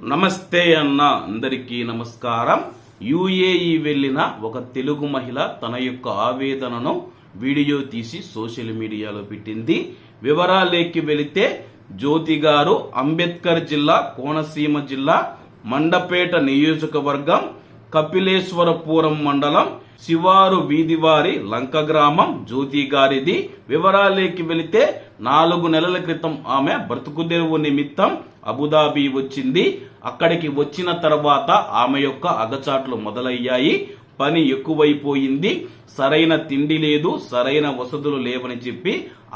నమస్తే అన్న అందరికీ నమస్కారం. యుఏఈ వెళ్ళిన ఒక తెలుగు మహిళ తన యొక్క ఆవేదనను వీడియో తీసి సోషల్ మీడియాలో పెట్టింది. వివరాలేకి వెళితే జ్యోతి గారు అంబేద్కర్ జిల్లా కోనసీమ జిల్లా మండపేట నియోజకవర్గం కపిలేశ్వరపురం మండలం శివారు వీధివారి లంక గ్రామం జ్యోతి గారిది. వివరాలేకి వెళితే నాలుగు నెలల క్రితం ఆమె బ్రతుకుదెరువు నిమిత్తం అబుదాబి వచ్చింది. అక్కడికి వచ్చిన తర్వాత ఆమె యొక్క అగచాట్లు మొదలయ్యాయి. పని ఎక్కువైపోయింది. సరైన తిండి లేదు సరైన వసతులు లేవని చెప్పి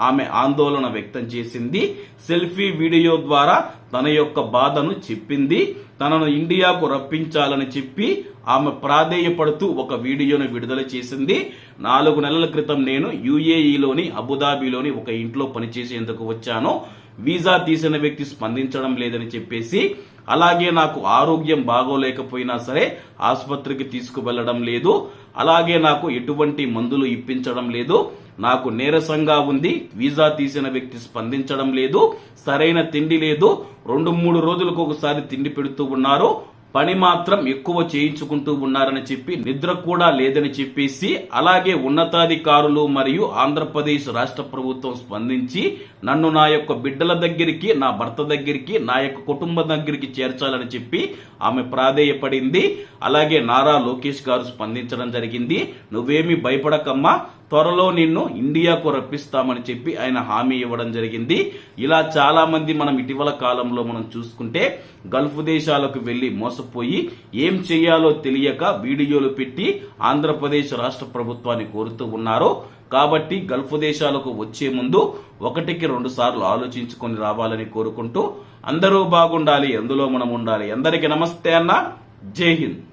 ఆమె ఆందోళన వ్యక్తం చేసింది. సెల్ఫీ వీడియో ద్వారా తన యొక్క బాధను చెప్పింది తనను ఇండియాకు రప్పించాలని చెప్పి ఆమె ప్రాధేయపడుతూ ఒక వీడియోను విడుదల చేసింది. నాలుగు నెలల క్రితం నేను యుఏఈలోని అబుదాబిలోని ఒక ఇంట్లో పనిచేసేందుకు వచ్చాను. వీసా తీసిన వ్యక్తి స్పందించడం లేదని చెప్పేసి అలాగే నాకు ఆరోగ్యం బాగోలేకపోయినా సరే ఆసుపత్రికి తీసుకువెళ్ళడం లేదు. అలాగే నాకు ఎటువంటి మందులు ఇప్పించడం లేదు. నాకు నీరసంగా ఉంది. వీసా తీసిన వ్యక్తి స్పందించడం లేదు. సరైన తిండి లేదు. రెండు మూడు రోజులకు ఒకసారి తిండి పెడుతూ ఉన్నారు. పని మాత్రం ఎక్కువ చేయించుకుంటూ ఉన్నారని చెప్పి నిద్ర కూడా లేదని చెప్పేసి అలాగే ఉన్నతాధికారులు మరియు ఆంధ్రప్రదేశ్ రాష్ట్ర ప్రభుత్వం స్పందించి నన్ను నా యొక్క బిడ్డల దగ్గరికి నా భర్త దగ్గరికి నా యొక్క కుటుంబం దగ్గరికి చేర్చాలని చెప్పి ఆమె ప్రాధేయపడింది. అలాగే నారా లోకేష్ గారు స్పందించడం జరిగింది. నువ్వేమి భయపడకమ్మా. త్వరలో నిన్ను ఇండియాకు రప్పిస్తామని చెప్పి ఆయన హామీ ఇవ్వడం జరిగింది. ఇలా చాలా మంది మనం ఇటీవల కాలంలో మనం చూసుకుంటే గల్ఫ్ దేశాలకు వెళ్ళి మోసపోయి ఏం చేయాలో తెలియక వీడియోలు పెట్టి ఆంధ్రప్రదేశ్ రాష్ట్ర ప్రభుత్వాన్ని కోరుతూ ఉన్నారు. కాబట్టి గల్ఫ్ దేశాలకు వచ్చే ముందు ఒకటికి రెండు సార్లు ఆలోచించుకొని రావాలని కోరుకుంటూ అందరూ బాగుండాలి అందులో మనం ఉండాలి. అందరికీ నమస్తే అన్న. జై హింద్.